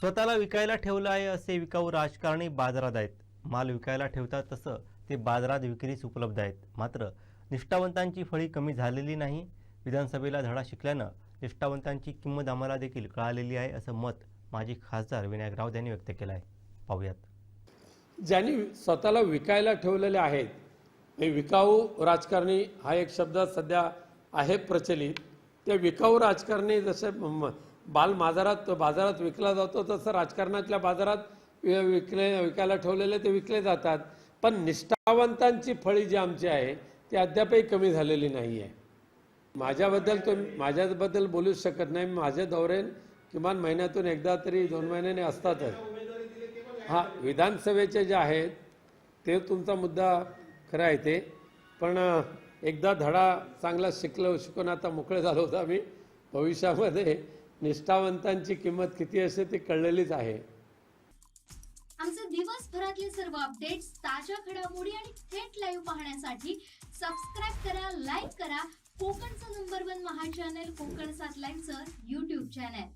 स्वतःला विकायला ठेवलं आहे असे विकाऊ राजकारणी बाजारात आहेत. माल विकायला ठेवतात तसं ते बाजारात विक्रीस उपलब्ध आहेत. मात्र निष्ठावंतांची फळी कमी झालेली नाही. विधानसभेला धडा शिकल्यानं निष्ठावंतांची किंमत आम्हाला देखील कळालेली आहे असं मत माजी खासदार विनायक राऊत यांनी व्यक्त केलं आहे. पाहूयात. ज्यांनी स्वतःला विकायला ठेवलेले आहेत हे विकाऊ राजकारणी हा एक शब्द सध्या आहे प्रचलित. ते विकाऊ राजकारणी जसे बाल बाजारात बाजारात विकला जातो तसं राजकारणातल्या बाजारात विकले विकायला ठेवलेले ते विकले जातात. पण निष्ठावंतांची फळी जी आमची आहे ती अद्यापही कमी झालेली नाही आहे माझ्याबद्दल तुम्ही माझ्याबद्दल बोलूच शकत नाही. माझे दौरे किमान महिन्यातून एकदा तरी दोन महिन्याने असतातच. हा विधानसभेचे जे आहेत ते तुमचा मुद्दा खरा आहे ते. पण एकदा धडा चांगला शिकलो शिकून आता मोकळे झालो होतो आम्ही. भविष्यामध्ये निष्ठावंतांची किंमत किती असते ती कळलेलीच आहे. आमचे दिवसभरातले सर्व अपडेट्स ताज्या घडामोडी आणि थेट लाईव्ह पाहण्यासाठी सबस्क्राईब करा लाईक करा. कोकणचं नंबर वन महा चॅनल कोकण सात लाईनचं युट्यूब चॅनल